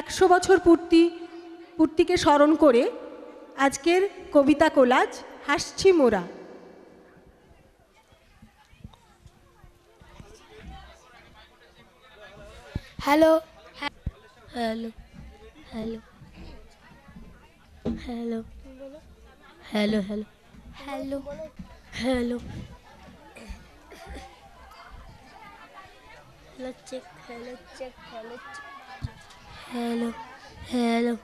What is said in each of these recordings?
একশো বছর পূর্তি, পূর্তিকে স্মরণ করে আজকের কবিতা কোলাজ, হাসছি মোরা। Hello hello hello hello hello hello hello hello hello, check hello check, hello hello hello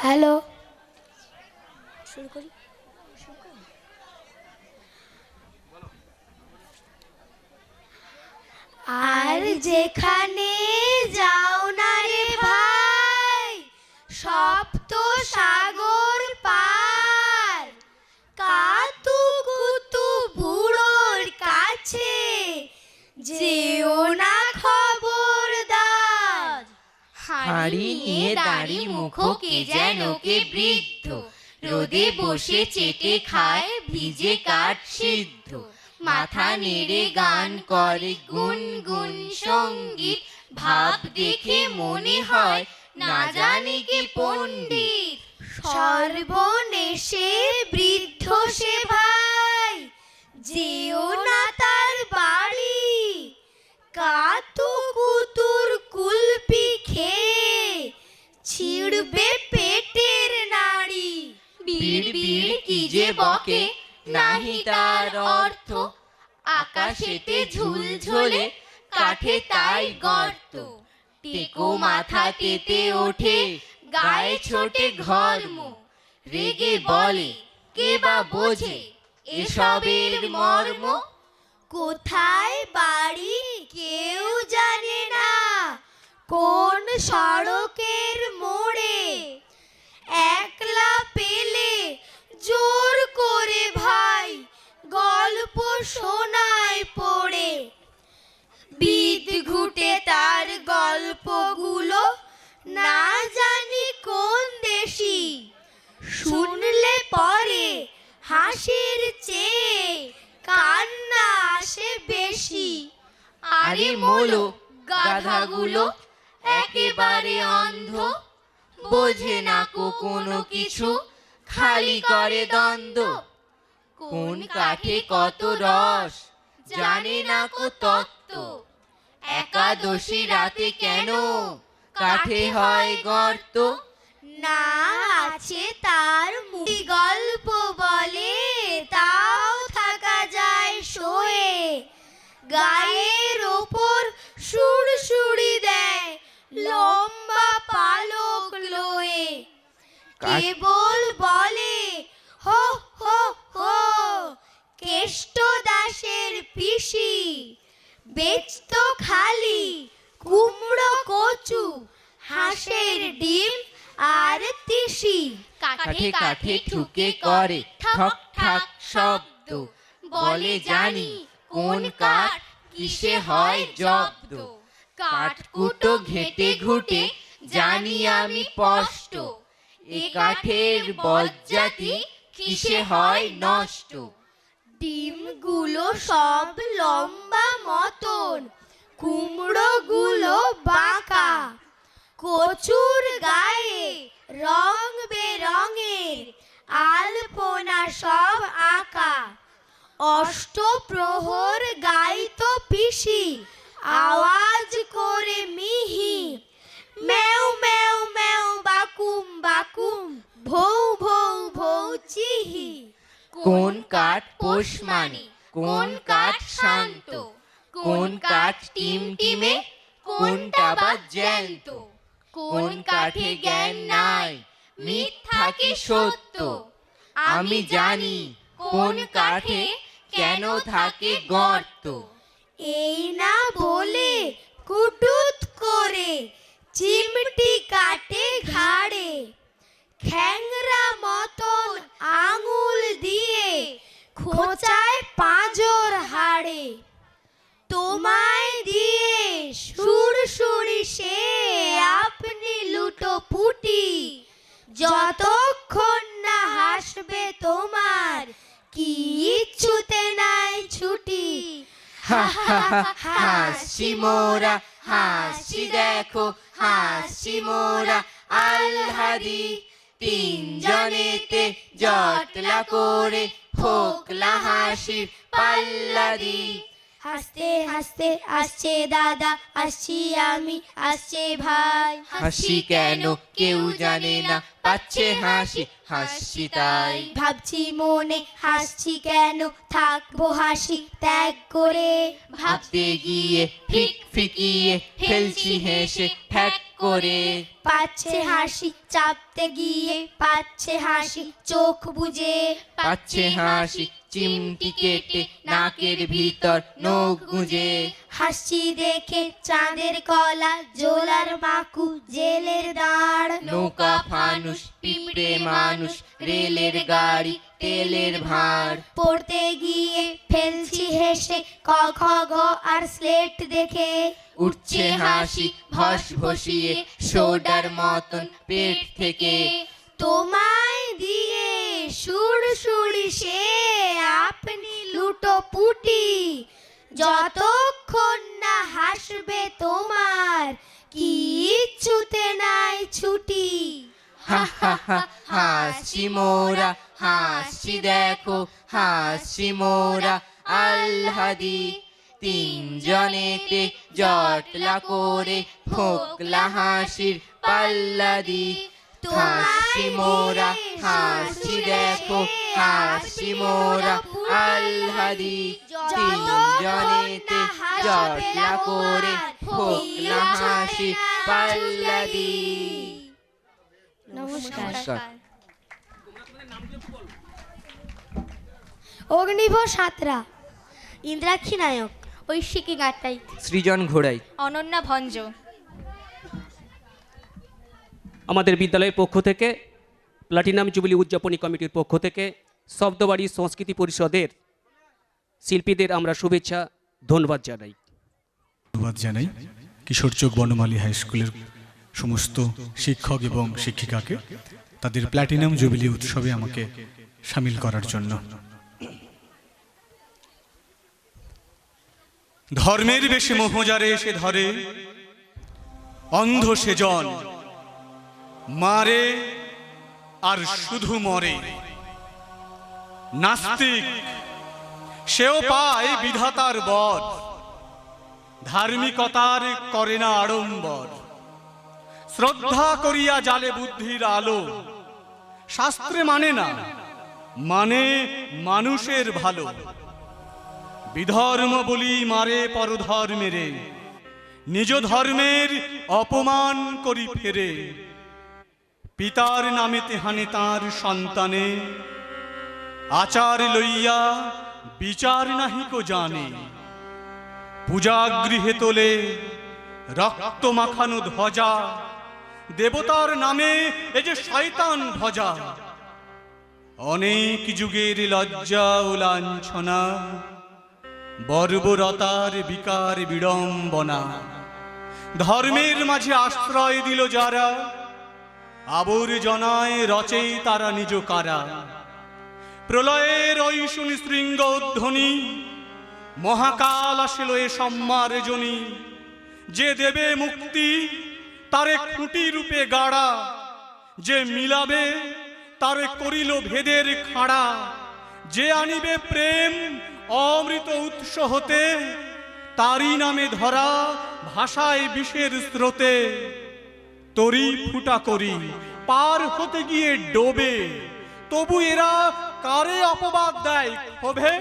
hello শুরু করি? আর যেখানে যাও না রে ভাই সপ্ত সাগর পার। কাতু কুতু বুড়োর কাছে যেও না হাড়ি নিয়ে দাড়ি মুখ কে যেন কে বৃদ্ধ? রোদে বসে চেটে খায়, ভিজে কাঠ সিদ্ধ। মাথা নেড়ে গান করে গুন গুন সংগীত। ভাব দেখে মনে হয়, না জানি কি পণ্ডিত। সর্বনেশে বকে নাহি তার অর্থ। আকাশেতে ঝুলঝুলে কাঠে তাই গর্ত। টেকো মাথা তেতে ওঠে গায়ে ছোটে ঘর্ম। রেগে বলে, কে বা বোঝে এসবের মর্ম? কোথায় বাড়ি কেউ জানে না। কোন সড়কের মোড়ে একলা কোনো কিছু খালি করে দ্বন্দ্ব। কোন কাঠে কত রস, জানে না কো তত্ত্ব। একাদশী রাতে কেন কাঠে হয় গর্ত? না আছে কেবল বলে হো হো হো কেষ্ট দাসের পিসি বেচত খালি কুমড়ো কচু হাঁসের ডিম আর তিসি। কাঠে কাঠে ঠুকে করে ঠক ঠাক শব্দ। বলে জানি কোন কাঠ কিসে হয় জব্দ। কাঠ কাঠকুটো ঘেটে ঘুটে জানি আমি স্পষ্ট। এ কাঠের বজ্জাতি কিসে হয় নষ্ট? ডিমগুলো সব লম্বা মতন, কুমড়োগুলো বাঁকা। কচুর গায়ে রং বেরঙের, আলপনা সব আঁকা। অষ্টপ্রহর গাইতো পিসি, আওয়াজ করে মিহি। ম্যাও ম্যাও বাকুম বাকুম ভৌ ভৌ ভৌ চিহি। কোন কাঠ পোষ মানে কোন কাঠ শান্ত কোন কাঠ টিম টিমে কোনটা বা জ্যান্ত। কোন কাঠে জ্ঞান নাই মিথ্যা কি সত্য? আমি জানি কোন কাঠে কেন থাকে গর্ত। এই না বলে কুটুত করে চিমটি কাটে ঘাড়ে। খ্যাংরা মতন আঙুল দিয়ে খোঁচায় পাঁজর হাড়ে। তোমায় দিয়ে সুরসুরি সে আপনি লুটো পুটি যতক্ষণ না হাসবে তোমার কি ইচ্ছুতে নাই ছুটি। হাসি মোরা হাসি দেখো হাসি মোরা আলহাদি তিনজনেতে জটলা করে ফোকলা হাসির পাল্লাদি হাসতে হাসতে আসছে দাদা আসছি আমি আসছে ভাই। হাসি কেন কেউ জানে না পাচ্ছে হাসি হাসি তাই। ভাবছি মনে হাসছি কেন থাকব হাসি ত্যাগ করে। ভাবতে গিয়ে ফিক ফিকিয়ে ফেলছি হেসে ঠ্যাক করে। পাচ্ছে হাসি চাপতে গিয়ে পাচ্ছে হাসি চোখ বুঝে পাচ্ছে হাসি চিমটি কেটে নাকের ভিতর নখ গুঁজে। হাসি দেখে চাঁদের কলা জোলার মাকু জেলের দাঁড়। নৌকা ফানুস পিঁপড়ে মানুষ রেলের গাড়ি তেলের ভাঁড়। পড়তে গিয়ে ফেলছি হেসে ক খ গ আর স্লেট দেখে। উঠছে হাসি ভস ভসিয়ে সোডার মতন পেট থেকে। তোমায় দিয়ে সুর সুরি সে আপনি লুটো পুটি। যতক্ষণ না হাসবে তোমার, কিচ্ছুতে নাই ছুটি। হা হা হা, হাসি মোরা, হাসি দেখো, হাসি মোরা। আল্লাদি তিনজনেতে জটলা করে, ফোকলা হাসির পাল্লাদি হাসি মোরা হাসি দেখো হাসি মোরা। আল্লাদি তিনজনেতে জটলা করে ফোকলা হাসির পাল্লাদি নমস্কার। অগ্নিভ সাতরা ইন্দ্রাক্ষী নায়ক ঐশিকী গাটাই সৃজন ঘোড়াই। অনন্যা ভঞ্জ। আমাদের বিদ্যালয়ের পক্ষ থেকে প্লাটিনাম জুবিলি উদযাপনী কমিটির পক্ষ থেকে, শব্দবাড়ি সংস্কৃতি পরিষদের শিল্পীদের আমরা শুভেচ্ছা, ধন্যবাদ জানাই। ধন্যবাদ জানাই কিশোর চোখ বনমালী হাই স্কুলের সমস্ত শিক্ষক এবং শিক্ষিকাকে, তাদের প্ল্যাটিনাম জুবিলি উৎসবে আমাকে সামিল করার জন্য। ধর্মের বেশে মোহজারে এসে ধরে, অন্ধ সেজন মারে আর শুধু মরে। নাস্তিক, সেও পায় বিধাতার বর ধার্মিকতার করে না আড়ম্বর। শ্রদ্ধা করিয়া জালে বুদ্ধির আলো। শাস্ত্রে মানে না মানে মানুষের ভালো। বিধর্ম বলি মারে পরধর্মেরে, নিজ ধর্মের অপমান করি ফেরে। পিতার নামেতে হানে তাঁর সন্তানে। আচার লইয়া বিচার নাহিকো জানে। পূজাগৃহে তোলে রক্ত মাখানো ধ্বজা। দেবতার নামে এ যে শয়তান ভজা অনেক যুগের লজ্জা ও লাঞ্ছনা, বর্বরতার বিকার বিড়ম্বনা। ধর্মের মাঝে আশ্রয় দিল যারা আবর্জনায় রচেই তারা নিজ কারা। প্রলয়ের ওই সুনিশৃঙ্গ ধ্বনি মহাকাল আসিল এ সম্মার জনি। যে দেবে মুক্তি, তারে খুঁটি রূপে গাড়া। যে মিলাবে, তারে করিল ভেদের খাড়া। যে আনিবে প্রেম, অমৃত উৎস হতে, তারই নামে ধরা ভাষায় বিষের স্রোতে। তরি ফুটা করি, পার হতে গিয়ে ডোবে। তবু এরা কারে অপবাদ দেয় ক্ষোভে?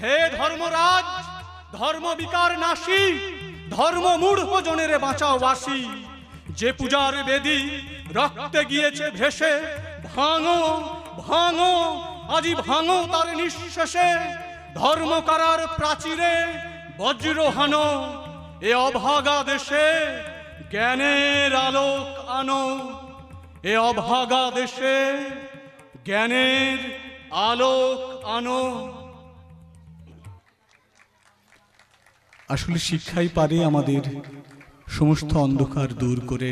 হে ধর্মরাজ, ধর্ম বিকার নাশী, ধর্ম মূঢ় জনের বাঁচাও বাসি। যে পূজার বেদি রক্তে গিয়েছে ভেসে, ভাঙো ভাঙো, আজি ভাঙো তার নিঃশেষে। ধর্ম কারার প্রাচীরে বজ্র হানো, এ অভাগা দেশে জ্ঞানের আলোক আনো। এ অভাগা দেশে জ্ঞানের আলোক আনো। আসলে শিক্ষাই পারে আমাদের সমস্ত অন্ধকার দূর করে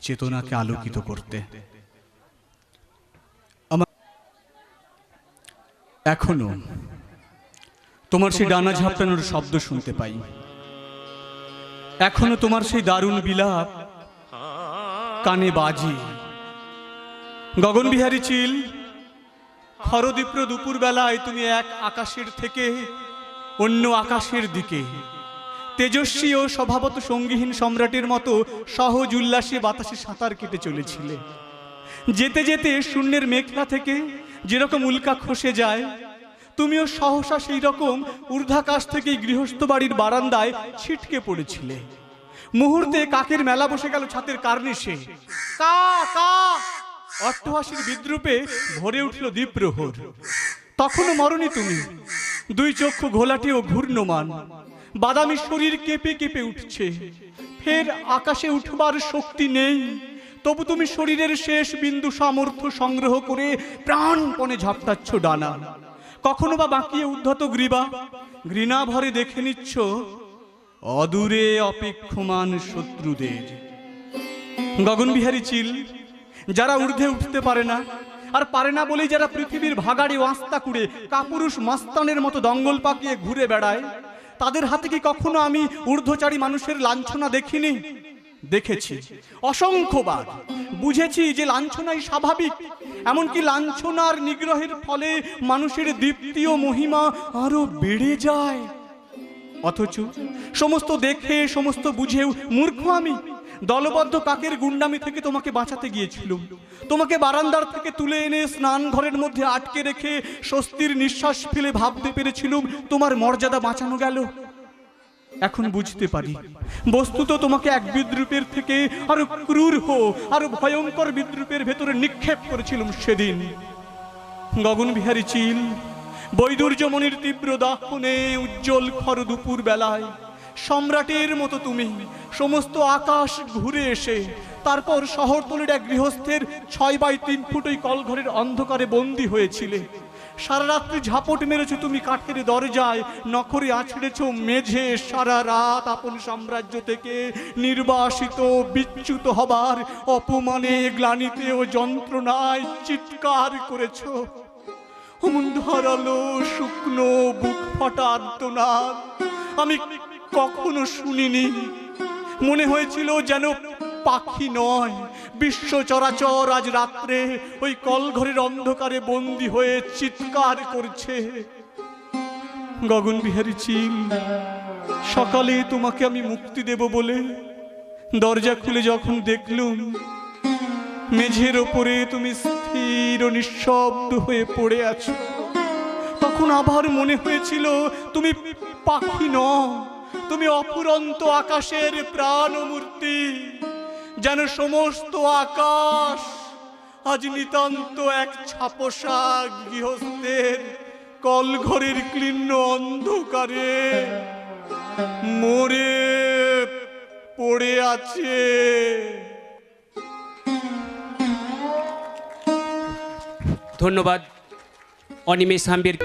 চেতনাকে আলোকিত করতে। এখনও তোমার সেই ডানা ঝাপটানোর শব্দ শুনতে পাই। এখনও তোমার সেই দারুণ বিলাপ কানে বাজি। গগনবিহারী চিল খরদীপ্র দুপুর বেলায় তুমি এক আকাশের থেকে অন্য আকাশের দিকে। তেজস্বী ও স্বভাবত সঙ্গীহীন সম্রাটের মতো সহজ উল্লাসে বাতাসে সাঁতার কেটে চলেছিলে। যেতে যেতে শূন্যের মেঘলা থেকে যেরকম উল্কা খসে যায় তুমিও সহসা সেই রকম ঊর্ধ্বাকাশ থেকে গৃহস্থ বাড়ির বারান্দায় ছিটকে পড়েছিলে। মুহূর্তে কাকের মেলা বসে গেল ছাতের কার্নিশে। কা কা! অট্টহাসির বিদ্রুপে ভরে উঠল দ্বীপ্রহর। তখনও মরনি তুমি। দুই চক্ষু ঘোলাটে ও ঘূর্ণমান। বাদামি শরীর কেঁপে কেঁপে উঠছে। ফের আকাশে উঠবার শক্তি নেই। তবু তুমি শরীরের শেষ বিন্দু সামর্থ্য সংগ্রহ করে প্রাণপণে ঝাপটাচ্ছ ডানা। কখনো বা বাঁকিয়ে উদ্ধত গ্রীবা? ঘৃণা ভরে দেখে নিচ্ছ, অদূরে অপেক্ষমান শত্রুদের। গগনবিহারী চিল, যারা ঊর্ধ্বে উঠতে পারে না, আর পারে না বলেই যারা পৃথিবীর ভাগাড়ি ওয়াস্তা কুড়ে, কাপুরুষ মস্তানের মতো দঙ্গল পাকিয়ে ঘুরে বেড়ায়, তাদের হাতে কি কখনো আমি ঊর্ধ্বচারী মানুষের লাঞ্ছনা দেখিনি? দেখেছি। অসংখ্যবার। বুঝেছি যে লাঞ্ছনাই স্বাভাবিক এমনকি লাঞ্ছনার নিগ্রহের ফলে মানুষের দীপ্তি ও মহিমা আরও বেড়ে যায়। অথচ সমস্ত দেখে, সমস্ত বুঝেও মূর্খ আমি। দলবদ্ধ কাকের গুন্ডামি থেকে তোমাকে বাঁচাতে গিয়েছিলুম। তোমাকে বারান্দার থেকে তুলে এনে স্নান ঘরের মধ্যে আটকে রেখে স্বস্তির নিঃশ্বাস ফেলে ভাবতে পেরেছিলুম, তোমার মর্যাদা বাঁচানো গেল। এখন বুঝতে পারি। বস্তুত তোমাকে এক বিদ্রুপের থেকে আরও ক্রূর হো, আরও ভয়ঙ্কর বিদ্রুপের ভেতরে নিক্ষেপ করেছিলুম সেদিন। গগনবিহারী চিল, বৈদুর্যমণির তীব্র দাহনে উজ্জ্বল খর দুপুর বেলায় সম্রাটের মতো তুমি, সমস্ত আকাশ ঘুরে এসে, তারপর শহরতলির এক গৃহস্থের ছয় বাই তিন ফুট ওই কলঘরের অন্ধকারে বন্দী হয়েছিলে। সারা রাত্রি ঝাপট মেরেছো তুমি কাঠের দরজায়, নখরে আছড়েছ মেঝে, সারা রাত আপন সাম্রাজ্য থেকে নির্বাসিত, বিচ্যুত হবার অপমানে গ্লানিতে ও যন্ত্রণায় চিৎকার করেছ। অমন ধারালো শুকনো বুক ফাটা আর্তনাদ আমি কখনো শুনিনি। মনে হয়েছিল যেন পাখি নয় বিশ্ব চরাচর আজ রাত্রে ওই কলঘরের অন্ধকারে বন্দি হয়ে চিৎকার করছে। গগন বিহারী চিল, সকালে তোমাকে আমি মুক্তি দেব বলে দরজা খুলে যখন দেখলুম, মেঝের ওপরে তুমি স্থির ও নিঃশব্দ হয়ে পড়ে আছো। তখন আবার মনে হয়েছিল, তুমি পাখি ন তুমি অফুরন্ত আকাশের প্রাণমূর্তি। যেন সমস্ত আকাশ আজ নিতান্ত এক ছাপসা গৃহস্থের কলঘরের ক্লিন্ন অন্ধকারে মরে পড়ে আছে। ধন্যবাদ, অনিমেষ হাম্বির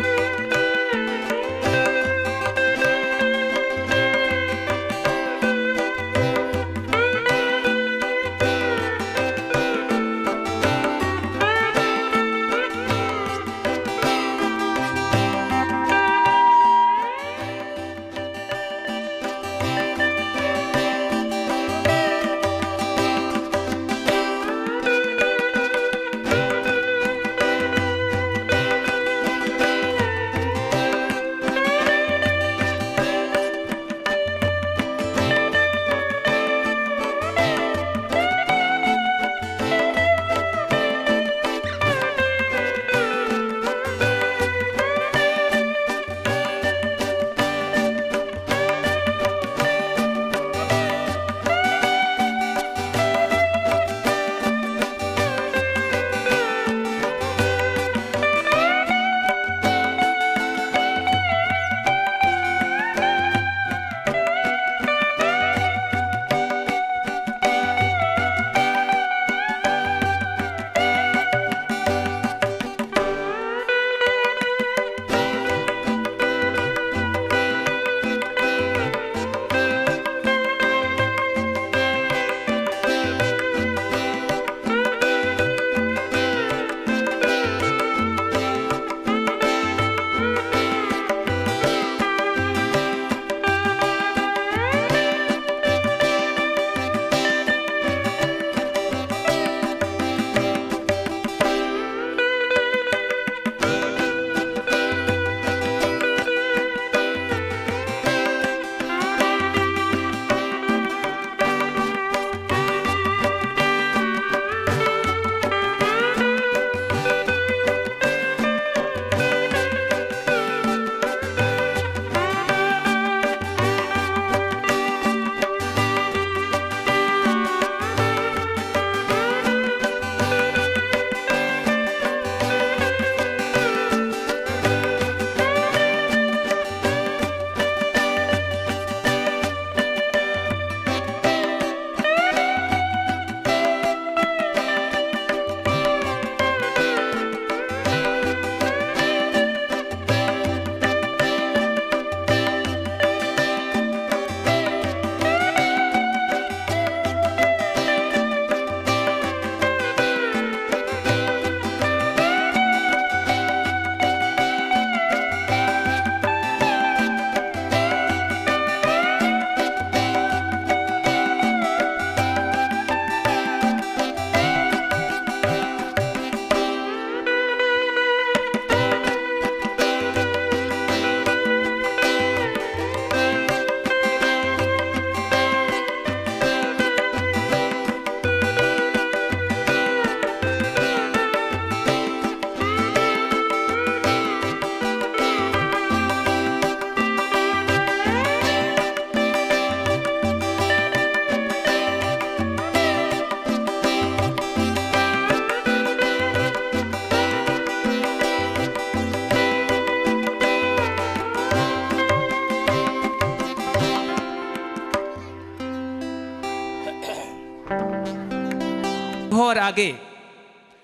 আগে,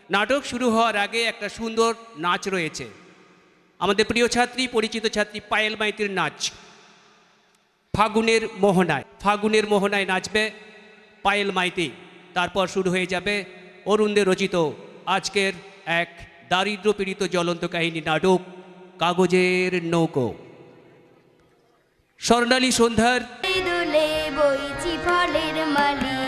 নাটক শুরু হওয়ার আগে একটা সুন্দর নাচ রয়েছে। আমাদের প্রিয় ছাত্রী, পরিচিত ছাত্রী পায়েল মাইতির নাচ। ফাগুনের মোহনায় ফাগুনের মোহনায় নাচবে পায়েল মাইতি। তারপর শুরু হয়ে যাবে অরুণদের রচিত আজকের এক দারিদ্র পীড়িত জ্বলন্ত কাহিনী নাটক, কাগজের নৌকো। স্বর্ণালী সন্ধ্যার ফলের মালি।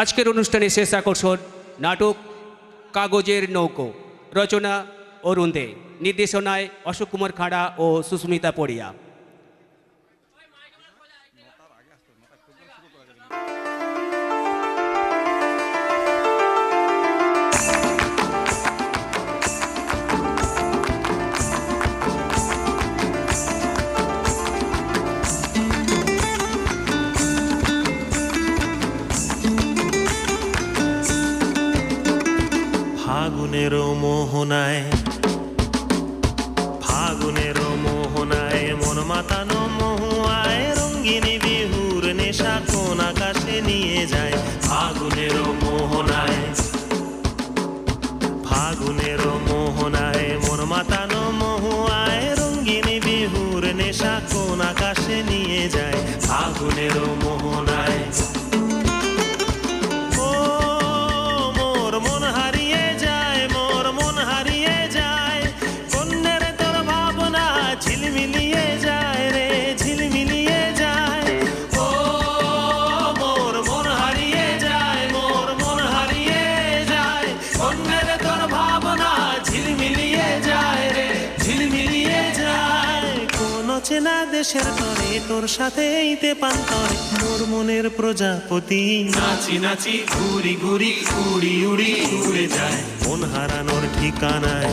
আজকের অনুষ্ঠানে শেষ আকর্ষণ, নাটক, কাগজের নৌকো। রচনা, অরুণ দে। নির্দেশনায় অশোক কুমার খাড়া ও সুস্মিতা পড়িয়া। não morro na দেশের করে তোর সাথে এইতে পান্তরে মোর মনের প্রজাপতি নাচি নাচি, ঘুরি ঘুরি, উড়ি উড়ি উড়ে যায়। মন হারানোর ঠিকানায়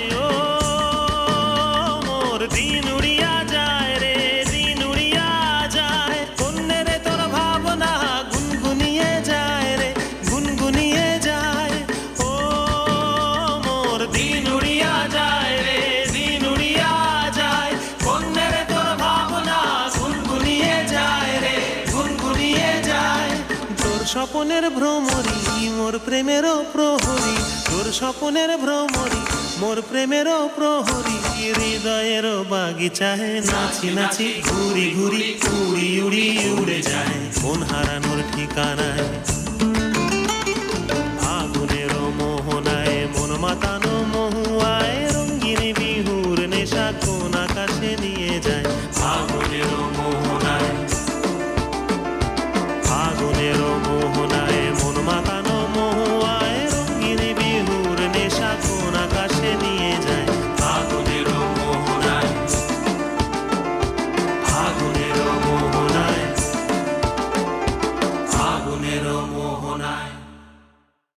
মোর প্রেমের প্রহরী, তোর স্বপনের ভ্রমরি, মোর প্রেমের প্রহরী হৃদয়ের বাগিচায় নাচি নাচি ঘুরি ঘুরি, উড়ি উড়ি উড়ে যায়, মন হারানোর ঠিকানায়।